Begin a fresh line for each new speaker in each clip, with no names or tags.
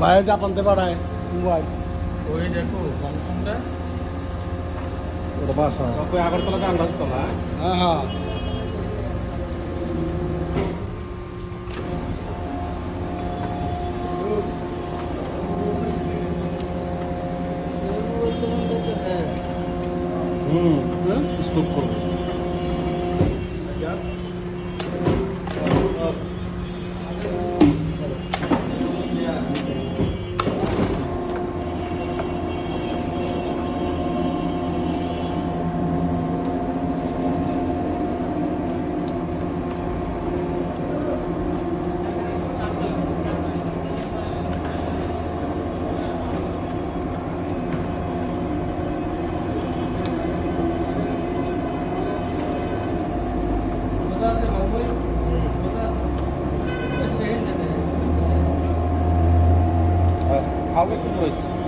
ভাই জাপানতে পাঠায়। মোবাইল
ওই দেখো স্যামসাংটা
ওটা বাসা।
আগরতলা গান্ধারতলা
হ্যাঁ হ্যাঁ। Hum. Né? Estocolmo. Algo
como isso.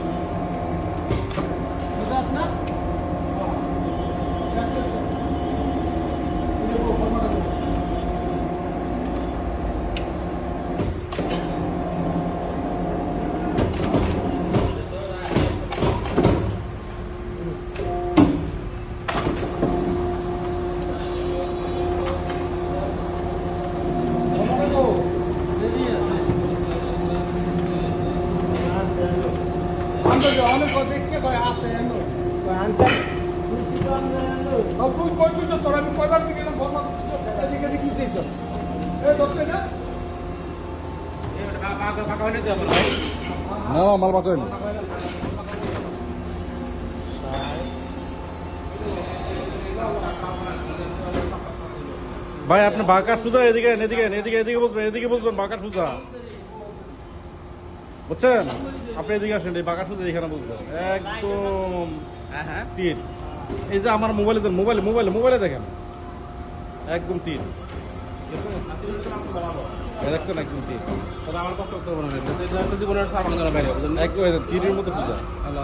দেবো না ভাই
না না ভাই, আপনি বাঁকা সুজা এদিকে এদিকে এদিকে এদিকে বসবেন এদিকে বসবেন, বাঁকা সুজা বুঝছেন? আপনি এদিকে আসেন এই বাঁকা সুজা এখানে বসবেন একদম
হ্যাঁ হ্যাঁ।
তীর। এই যে আমার মোবাইলে দেন মোবাইলে মোবাইলে মোবাইলে দেখেন। একদম তীর। দেখছেন একদম তীর।
তবে আমার কষ্ট করতে হবে না এটা একটা জীবনের বাইরে
একদম তীরের মতো সুজা
হ্যালো?